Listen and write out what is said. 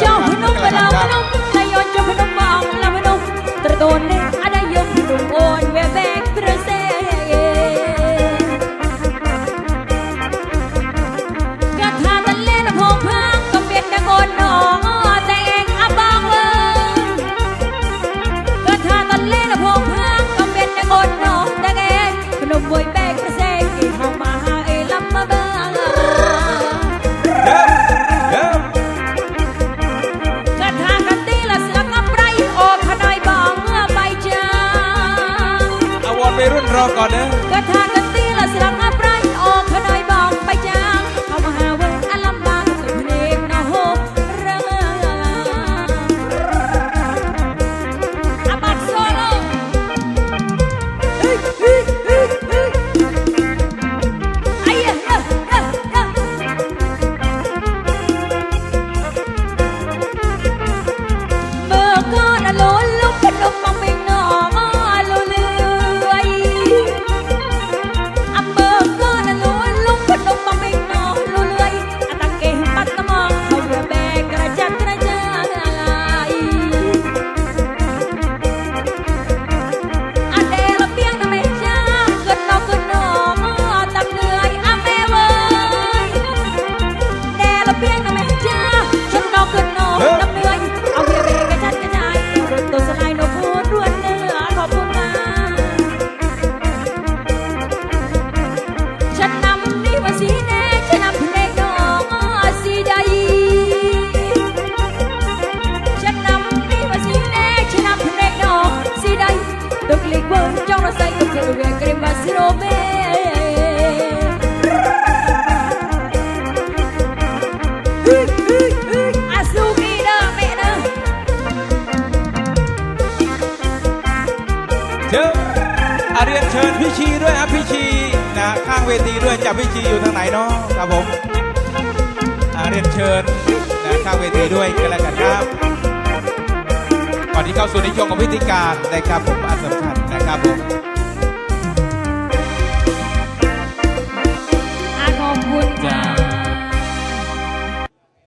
เจ้าพนมลาพนมนายโยนเจ้าพนมมาเอลาพนมตะโดนเล่ rock on eh? it. เวทีด้วยจับพี่จีอยู่ทางไหนเนาะครับผมเรียนเชิญนะข้าเวทีด้วยกันแล้วกันครับก่อนที่เข้าสู่ในช่วงของพิธีการนะครับผมอันสำคัญนะครับผม